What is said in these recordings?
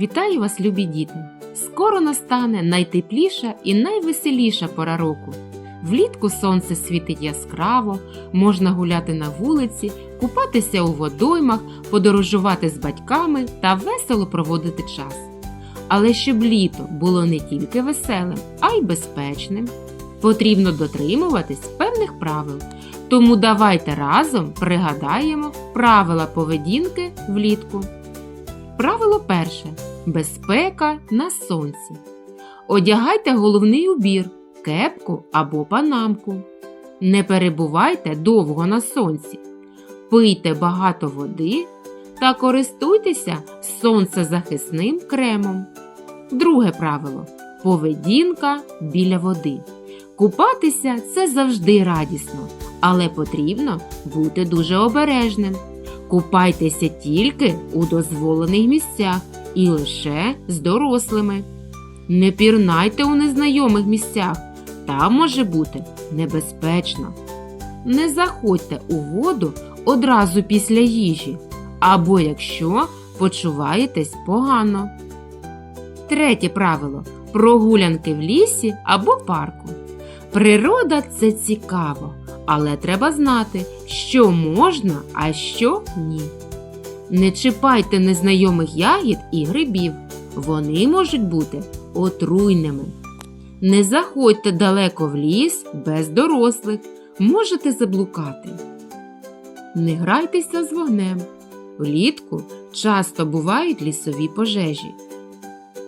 Вітаю вас, любі діти! Скоро настане найтепліша і найвеселіша пора року. Влітку сонце світить яскраво, можна гуляти на вулиці, купатися у водоймах, подорожувати з батьками та весело проводити час. Але щоб літо було не тільки веселим, а й безпечним, потрібно дотримуватись певних правил. Тому давайте разом пригадаємо правила поведінки влітку. Правило перше. Безпека на сонці. Одягайте головний убір, кепку або панамку. Не перебувайте довго на сонці. Пийте багато води та користуйтеся сонцезахисним кремом. Друге правило поведінка біля води. Купатися це завжди радісно, але потрібно бути дуже обережним. Купайтеся тільки у дозволених місцях і лише з дорослими. Не пірнайте у незнайомих місцях, там може бути небезпечно. Не заходьте у воду одразу після їжі, або якщо почуваєтесь погано. Третє правило прогулянки в лісі або парку. Природа це цікаво, але треба знати, що можна, а що ні. Не чіпайте незнайомих ягід і грибів, вони можуть бути отруйними. Не заходьте далеко в ліс без дорослих, можете заблукати. Не грайтеся з вогнем. Влітку часто бувають лісові пожежі.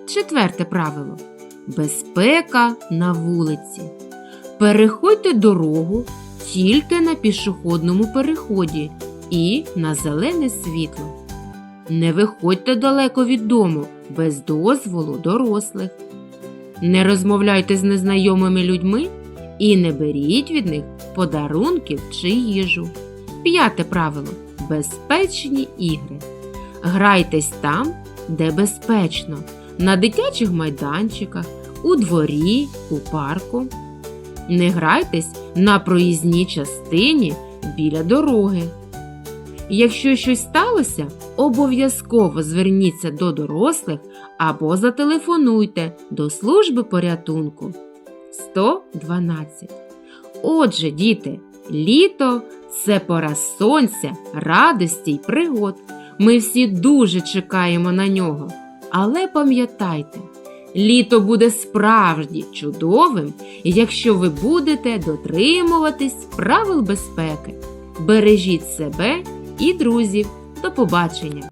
Четверте правило безпека на вулиці. Переходьте дорогу тільки на пішохідному переході і на зелене світло. Не виходьте далеко від дому без дозволу дорослих. Не розмовляйте з незнайомими людьми і не беріть від них подарунків чи їжу. П'яте правило безпечні ігри. Грайтесь там, де безпечно, на дитячих майданчиках, у дворі, у парку. Не грайтесь на проїзній частині біля дороги. Якщо щось сталося, обов'язково зверніться до дорослих або зателефонуйте до служби порятунку 112. Отже, діти, літо це пора сонця, радості й пригод. Ми всі дуже чекаємо на нього. Але пам'ятайте, літо буде справді чудовим, якщо ви будете дотримуватись правил безпеки. Бережіть себе і друзів. До побачення!